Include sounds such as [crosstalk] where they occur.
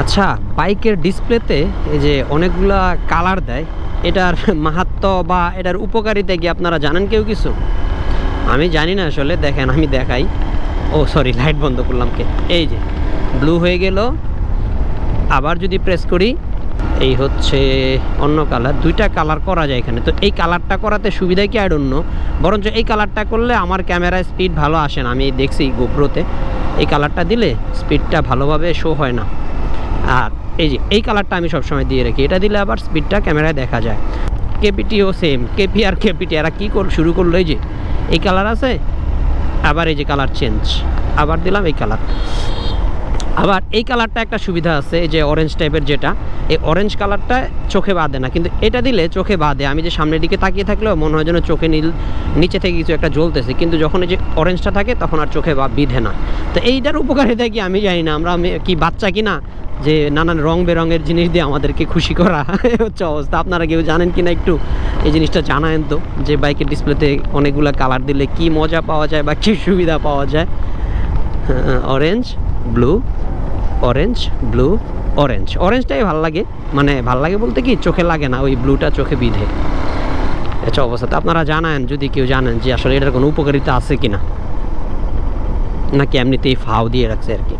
আচ্ছা বাইকের ডিসপ্লেতে এই যে অনেকগুলা কালার দেয়, এটার মাহাত্ম বা এটার উপকারিতা কি আপনারা জানেন কেউ কিছু? আমি জানি না আসলে, দেখেন আমি দেখাই। ও সরি লাইট বন্ধ করলাম কে? এই যে ব্লু হয়ে গেল। আবার যদি প্রেস করি, এই হচ্ছে অন্য কালার, দুইটা কালার করা যায় এখানে। তো এই কালারটা করাতে সুবিধা কি? আর অন্য বরঞ্চ এই কালারটা করলে আমার ক্যামেরায় স্পিড ভালো আসে না। আমি দেখছি গোপ্রোতে এই কালারটা দিলে স্পিডটা ভালোভাবে শো হয় না। আর এই যে, এই কালারটা আমি সবসময় দিয়ে রাখি। এটা দিলে আবার স্পিডটা ক্যামেরায় দেখা যায়। কেপিটিও সেম কেপি আর কেপিটি। এরা কী কর শুরু করল এই যে, এই কালার আছে? আবার এই যে কালার চেঞ্জ আবার দিলাম এই কালার আবার এই কালারটা একটা সুবিধা আছে, এই যে অরেঞ্জ টাইপের যেটা। এই অরেঞ্জ কালারটা চোখে বাঁধে না। কিন্তু এটা দিলে চোখে বাঁধে। আমি যে সামনের দিকে তাকিয়ে থাকলেও মনে হয় যেন চোখে নীল, নিচে থেকে কিছু একটা জ্বলতেছে। কিন্তু যখন এই যে অরেঞ্জটা থাকে, তখন আর চোখে বা বিধে না। তো এইটার উপকারিতা কি আমি জানি না। আমরা মে- কি বাচ্চা কি না যে নানান রং বেরঙের জিনিস দিয়ে আমাদেরকে খুশি করা [laughs] হচ্ছে অবস্থা। আপনারা কেউ জানেন কি না একটু? এই জিনিসটা জানায়েন তো, যে বাইকের ডিসপ্লেতে অনেকগুলো কালার দিলে কি মজা পাওয়া যায় বা কী সুবিধা পাওয়া যায়। Orange blue orange blue orange অরেঞ্জটাই ভালো লাগে। মানে ভালো লাগে বলতে কি, চোখে লাগে না, ওই ব্লুটা চোখে বিধে। আচ্ছা অবস্থা। আপনারা জানান যদি কেউ জানেন যে আসলে এটার কোনো উপকারিতা আছে কি না নাকি এমনিতেই ফাও দিয়ে রাখছে আর কি।